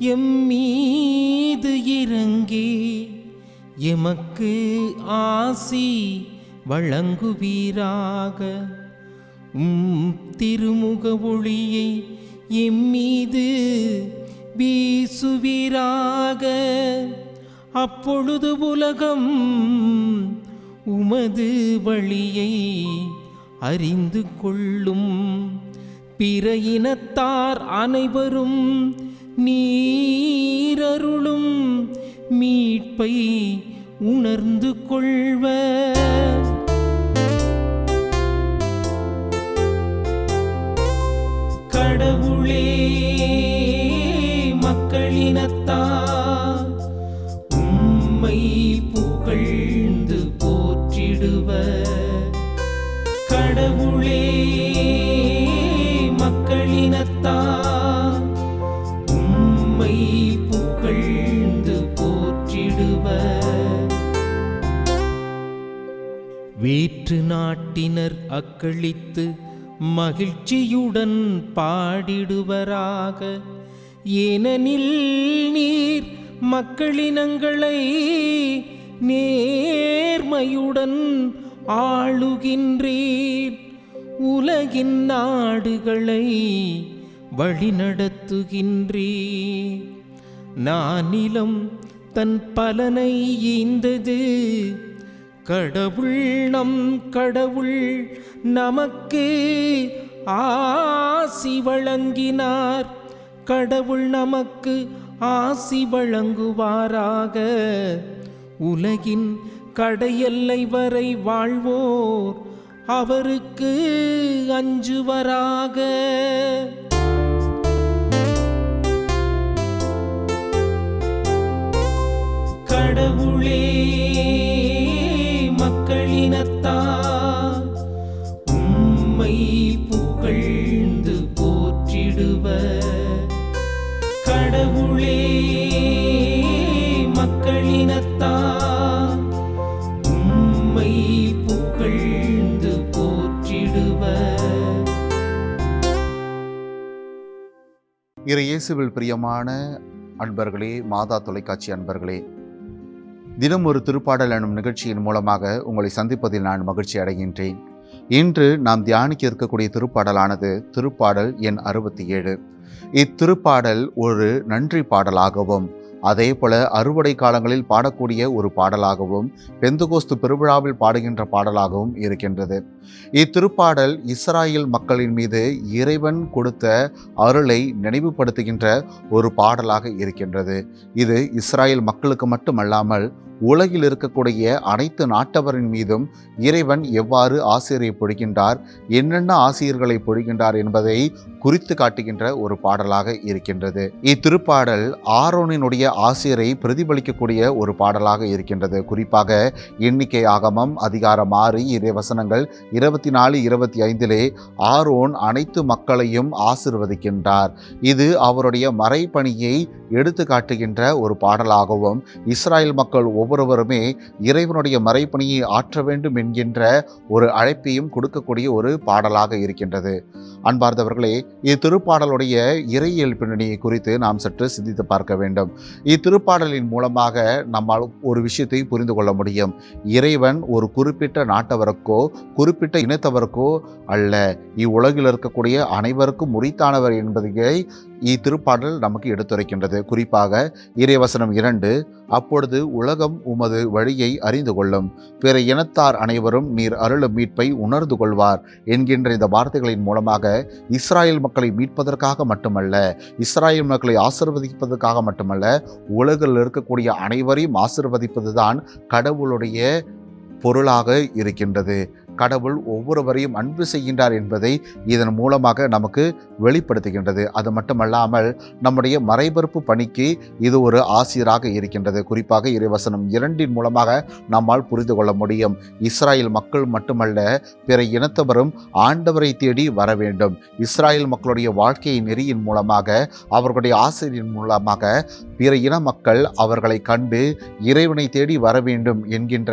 எம்மீது இறங்கி எமக்கு ஆசி வழங்குவீராக. உம் திருமுக ஒளியை எம்மீது வீசுவீராக. அப்பொழுது உலகம் உமது வழியை அறிந்து கொள்ளும். பிற இனத்தார் அனைவரும் நீரருளும் மீட்பை உணர்ந்து கொள்வர் கடவுளே மக்களினத்தா உம்மை புகழ்ந்து போற்றிடுவ. கடவுளே மக்களினத்தா உம்மை புகழ்ந்து போற்றிடுவர். வேற்று நாட்டினர் அக்களித்து மகிழ்ச்சியுடன் பாடிடுவராக. ஏனெனில் நீர் மக்களினங்களை நேர்மையுடன் ஆளுகின்றீர். உலகின் நாடுகளை வழிநடத்துகின்றே நானிலம் தன் பலனை ஈந்தது. கடவுள் நம் கடவுள் நமக்கு ஆசி வழங்கினார். கடவுள் நமக்கு ஆசி வழங்குவாராக. உலகின் கடையெல்லை வரை வாழ்வோர் அவருக்கு அஞ்சுவராக. கடவுளே மக்களினத்தா உம்மை புகழ்ந்து போற்றிடுவ. கடவுளே மக்களினத்தா உம்மை புகழ்ந்து போற்றிடுவ. இறை இயேசுவில் பிரியமான அன்பர்களே மாதா தொலைக்காட்சி அன்பர்களே தினம் ஒரு திருப்பாடல் எனும் நிகழ்ச்சியின் மூலமாக உங்களை சந்திப்பதில் நான் மகிழ்ச்சி அடைகின்றேன். இன்று நாம் தியானிக்க இருக்கக்கூடிய திருப்பாடலானது திருப்பாடல் எண் அறுபத்தி ஏழு. இத்திருப்பாடல் ஒரு நன்றி பாடலாகவும் அதே போல அறுவடை காலங்களில் பாடக்கூடிய ஒரு பாடலாகவும் பெந்துகோஸ்து பெருவிழாவில் பாடுகின்ற பாடலாகவும் இருக்கின்றது. இத்திருப்பாடல் இஸ்ராயல் மக்களின் மீது இறைவன் கொடுத்த அருளை நினைவுபடுத்துகின்ற ஒரு பாடலாக இருக்கின்றது. இது இஸ்ராயல் மக்களுக்கு மட்டுமல்லாமல் உலகில் இருக்கக்கூடிய அனைத்து நாட்டவரின் மீதும் இறைவன் எவ்வாறு ஆசிரியை பொழிகின்றார் என்னென்ன ஆசிரியர்களை பொழிகின்றார் என்பதை குறித்து காட்டுகின்ற ஒரு பாடலாக இருக்கின்றது. இத்திருப்பாடல் ஆரோனினுடைய ஆசிரியரை பிரதிபலிக்கக்கூடிய ஒரு பாடலாக இருக்கின்றது. குறிப்பாக எண்ணிக்கை ஆகமம் அதிகாரம் ஆறு இறை வசனங்கள் இருபத்தி நாலு இருபத்தி ஐந்திலே ஆரோன் அனைத்து மக்களையும் ஆசிர்வதிக்கின்றார். இது அவருடைய மறைப்பணியை எடுத்து காட்டுகின்ற ஒரு பாடலாகவும் இஸ்ராயல் மக்கள் ஒவ்வொருவருமே இறைவனுடைய மறைப்பணியை ஆற்ற வேண்டும் என்கின்ற ஒரு அழைப்பையும் கொடுக்கக்கூடிய ஒரு பாடலாக இருக்கின்றது. அன்பார்ந்தவர்களே இத்திருப்பாடலுடைய இறையியல் பின்னணியை குறித்து நாம் சற்று சிந்தித்து பார்க்க வேண்டும். இத்திருப்பாடலின் மூலமாக நம்மால் ஒரு விஷயத்தை புரிந்து கொள்ள முடியும். இறைவன் ஒரு குறிப்பிட்ட நாட்டவருக்கோ குறிப்பிட்ட இனத்தவருக்கோ அல்ல இவ்வுலகில் இருக்கக்கூடிய அனைவருக்கும் உரித்தானவர் என்பதை இத்திருப்பாடல் நமக்கு எடுத்துரைக்கின்றது. குறிப்பாக இறைவசனம் இரண்டு அப்பொழுது உலகம் உமது வழியை அறிந்து கொள்ளும். பிற இனத்தார் அனைவரும் நீர் அருளும் மீட்பை உணர்ந்து கொள்வார் என்கின்ற இந்த வார்த்தைகளின் மூலமாக இஸ்ராயேல் மக்களை மீட்பதற்காக மட்டுமல்ல இஸ்ராயல் மக்களை ஆசிர்வதிப்பதற்காக மட்டுமல்ல உலகில் இருக்கக்கூடிய அனைவரையும் ஆசிர்வதிப்பதுதான் கடவுளுடைய பொருளாக இருக்கின்றது. கடவுள் ஒவ்வொருவரையும் அன்பு செய்கின்றார் என்பதை இதன் மூலமாக நமக்கு வெளிப்படுத்துகின்றது. அது மட்டுமல்லாமல் நம்முடைய மறைபரப்பு பணிக்கு இது ஒரு ஆசிரியராக இருக்கின்றது. குறிப்பாக இறைவசனம் இரண்டின் மூலமாக நம்மால் புரிந்து கொள்ள முடியும். இஸ்ராயல் மக்கள் மட்டுமல்ல பிற இனத்தவரும் ஆண்டவரை தேடி வர வேண்டும். இஸ்ராயல் மக்களுடைய வாழ்க்கை நெறியின் மூலமாக அவர்களுடைய ஆசிரியரின் மூலமாக பிற இன மக்கள் அவர்களை கண்டு இறைவனை தேடி வர வேண்டும் என்கின்ற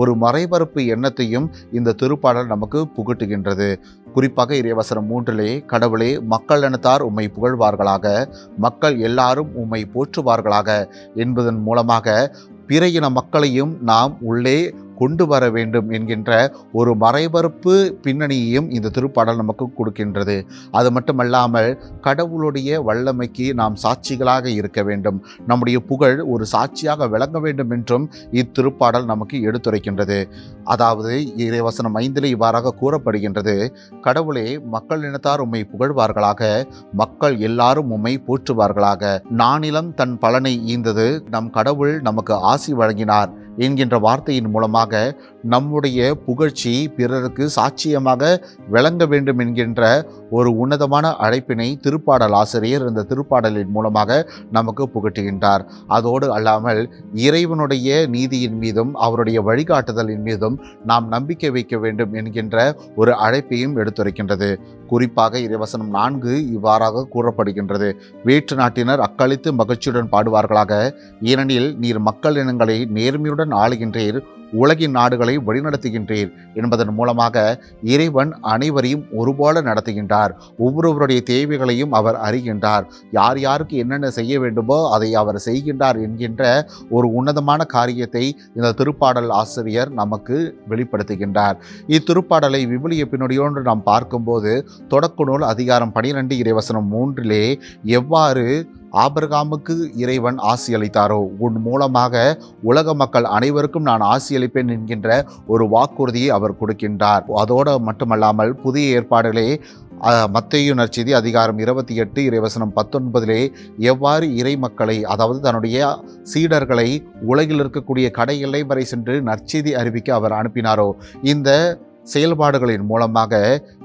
ஒரு மறைபரப்பு எண்ணத்தையும் இந்த திருப்பாடல் நமக்கு புகட்டுகின்றது. குறிப்பாக இறைவசனம் மூன்றிலே கடவுளே மக்கள் இனத்தார் உம்மை புகழ்வார்களாக. மக்கள் எல்லாரும் உம்மை போற்றுவார்களாக. என்பதன் மூலமாக பிற இன மக்களையும் நாம் உள்ளே கொண்டு வர வேண்டும் என்கின்ற ஒரு மறைபரப்பு பின்னணியையும் இந்த திருப்பாடல் நமக்கு கொடுக்கின்றது. அது மட்டுமல்லாமல் கடவுளுடைய வல்லமைக்கு நாம் சாட்சிகளாக இருக்க வேண்டும். நம்முடைய புகழ் ஒரு சாட்சியாக விளங்க வேண்டும் என்றும் இத்திருப்பாடல் நமக்கு எடுத்துரைக்கின்றது. அதாவது இறைவசனம் ஐந்தில் இவ்வாறாக கூறப்படுகின்றது. கடவுளே மக்கள் இனத்தார் உம்மை புகழ்வார்களாக. மக்கள் எல்லாரும் உம்மை போற்றுவார்களாக. நானிலம் தன் பலனை ஈந்தது. நம் கடவுள் நமக்கு ஆசி வழங்கினார். என்கின்ற வார்த்தையின் மூலமாக நம்முடைய புகழ்ச்சி பிறருக்கு சாட்சியமாக விளங்க வேண்டும் என்கின்ற ஒரு உன்னதமான அழைப்பினை திருப்பாடல் ஆசிரியர் இந்த திருப்பாடலின் மூலமாக நமக்கு புகட்டுகின்றார். அதோடு அல்லாமல் இறைவனுடைய நீதியின் மீதும் அவருடைய வழிகாட்டுதலின் மீதும் நாம் நம்பிக்கை வைக்க வேண்டும் என்கின்ற ஒரு அழைப்பையும் எடுத்துரைக்கின்றது. குறிப்பாக இறைவசனம் நான்கு இவ்வாறாக கூறப்படுகின்றது. வேற்று நாட்டினர் அக்களித்து மகிழ்ச்சியுடன் பாடுவார்களாக. ஏனெனில் நீர் மக்கள் இனங்களை நேர்மையுடன் ஆளுகின்றீர். உலகின் நாடுகளை வழிநடத்துகின்றீர் என்பதன் மூலமாக இறைவன் அனைவரையும் ஒருபோல நடத்துகின்றார். ஒவ்வொருவருடைய தேவைகளையும் அவர் அறிகின்றார். யார் யாருக்கு என்னென்ன செய்ய வேண்டுமோ அதை அவர் செய்கின்றார் என்கின்ற ஒரு உன்னதமான காரியத்தை இந்த திருப்பாடல் ஆசிரியர் நமக்கு வெளிப்படுத்துகின்றார். இத்திருப்பாடலை விபிலிய பின்னோடியோன்று நாம் பார்க்கும்போது தொடக்க நூல் அதிகாரம் பனிரெண்டு இறைவசனம் மூன்றிலே எவ்வாறு ஆபிரகாமுக்கு இறைவன் ஆசி அளித்தாரோ? உன் மூலமாக உலக மக்கள் அனைவருக்கும் நான் ஆசி அளிப்பேன் என்கின்ற ஒரு வாக்குறுதியை அவர் கொடுக்கின்றார். அதோடு மட்டுமல்லாமல் புதிய ஏற்பாடுகளே மத்தையு நற்செய்தி அதிகாரம் இருபத்தி எட்டு இறைவசனம் பத்தொன்பதிலே எவ்வாறு இறை மக்களை அதாவது தன்னுடைய சீடர்களை உலகில் இருக்கக்கூடிய கடை எல்லை வரை சென்று நற்செய்தி அறிவிக்க அவர் அனுப்பினாரோ? இந்த செயல்பாடுகளின் மூலமாக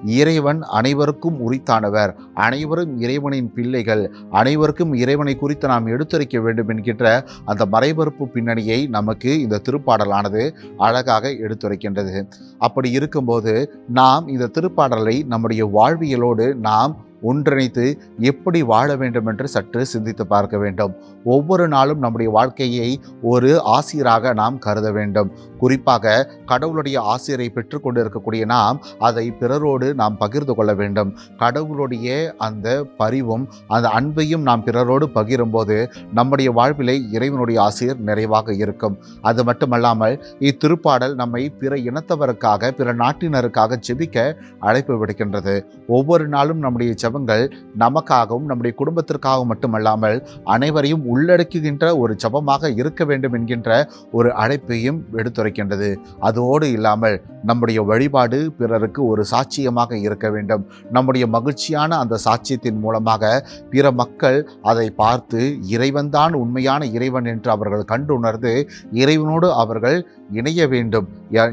இறைவன் அனைவருக்கும் உரித்தானவர். அனைவரும் இறைவனின் பிள்ளைகள். அனைவருக்கும் இறைவனை குறித்து நாம் எடுத்துரைக்க வேண்டும் என்கின்ற அந்த மறைபரப்பு பின்னணியை நமக்கு இந்த திருப்பாடலானது அழகாக எடுத்துரைக்கின்றது. அப்படி இருக்கும்போது நாம் இந்த திருப்பாடலை நம்முடைய வாழ்வியலோடு நாம் ஒன்றிணைத்து எப்படி வாழ வேண்டும் என்று சற்று சிந்தித்து பார்க்க வேண்டும். ஒவ்வொரு நாளும் நம்முடைய வாழ்க்கையை ஒரு ஆசிரியராக நாம் கருத வேண்டும். குறிப்பாக கடவுளுடைய ஆசிரியரை பெற்றுக்கொண்டு இருக்கக்கூடிய நாம் அதை பிறரோடு நாம் பகிர்ந்து கொள்ள வேண்டும். கடவுளுடைய அந்த பரிவும் அந்த அன்பையும் நாம் பிறரோடு பகிரும்போது நம்முடைய வாழ்விலே இறைவனுடைய ஆசிரியர் நிறைவாக இருக்கும். அது மட்டுமல்லாமல் இத்திருப்பாடல் நம்மை பிற இனத்தவருக்காக பிற நாட்டினருக்காக ஜெபிக்க அழைப்பு விடுக்கின்றது. ஒவ்வொரு நாளும் நம்முடைய ஜபங்கள் நமக்காகவும் நம்முடைய குடும்பத்திற்காகவும் மட்டுமல்லாமல் அனைவரையும் உள்ளடக்குகின்ற ஒரு ஜபமாக இருக்க வேண்டும் என்கின்ற ஒரு அழைப்பையும் எடுத்துரைக்கின்றது. அதோடு இல்லாமல் நம்முடைய வழிபாடு பிறருக்கு ஒரு சாட்சியமாக இருக்க வேண்டும். நம்முடைய மகிழ்ச்சியான அந்த சாட்சியத்தின் மூலமாக பிற மக்கள் அதை பார்த்து இறைவன்தான் உண்மையான இறைவன் என்று அவர்கள் கண்டுணர்ந்து இறைவனோடு அவர்கள் இணைய வேண்டும்.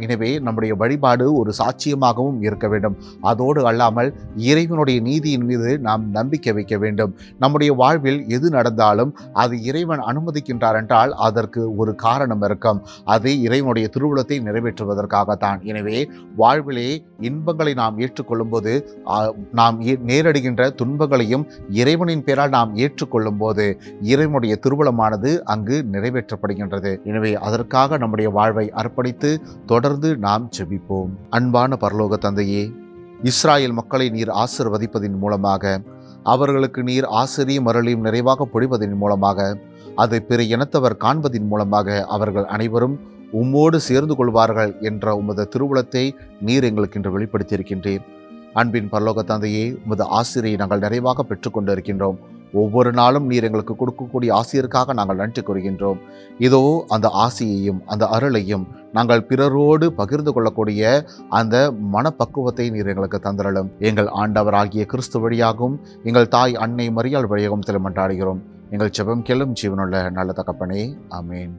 எனவே நம்முடைய வழிபாடு ஒரு சாட்சியமாகவும் இருக்க வேண்டும். அதோடு அல்லாமல் இறைவனுடைய நீதியின் மீது நாம் நம்பிக்கை வைக்க வேண்டும். நம்முடைய வாழ்வில் எது நடந்தாலும் அது இறைவன் அனுமதிக்கின்றார் என்றால் அதற்கு ஒரு காரணம் இருக்கும். அது இறைவனுடைய திருவுளத்தை நிறைவேற்றுவதற்காகத்தான். எனவே வாழ்விலே இன்பங்களை நாம் ஏற்றுக்கொள்ளும்போது நாம் நேரடுகின்ற துன்பங்களையும் இறைவனின் பெயரால் நாம் ஏற்றுக்கொள்ளும் போது இறைவனுடைய திருவுளமானது அங்கு நிறைவேற்றப்படுகின்றது. எனவே அதற்காக நம்முடைய வாழ்வை அர்ப்பணித்து தொடர்ந்து நாம் ஜெபிப்போம். அன்பான பரலோக தந்தையே இஸ்ராயல் மக்களை நீர் ஆசிர்வதிப்பதின் மூலமாக அவர்களுக்கு நீர் ஆசிரியம் மரளியும் நிறைவாக பொழிவதன் மூலமாக அதை பிற இனத்தவர் காண்பதின் மூலமாக அவர்கள் அனைவரும் உம்மோடு சேர்ந்து கொள்வார்கள் என்ற உமது திருவுளத்தை நீர் எங்களுக்கு இன்று வெளிப்படுத்தியிருக்கின்றேன் அன்பின் பரலோக தந்தையே உமது ஆசிரியை நாங்கள் நிறைவாக பெற்றுக்கொண்டு இருக்கின்றோம். ஒவ்வொரு நாளும் நீர் எங்களுக்கு கொடுக்கக்கூடிய ஆசிரியருக்காக நாங்கள் நன்றி கூறுகின்றோம். இதோ அந்த ஆசியையும் அந்த அருளையும் நாங்கள் பிறரோடு பகிர்ந்து கொள்ளக்கூடிய அந்த மனப்பக்குவத்தை நீர் எங்களுக்கு தந்திரலும். எங்கள் ஆண்டவராகிய கிறிஸ்து வழியாகவும் எங்கள் தாய் அன்னை மரியாள் வழியாகவும் திருமண்டாடுகிறோம் எங்கள் செபம் கெல்லும் ஜீவனுள்ள நல்ல தகப்பனே ஆமேன்.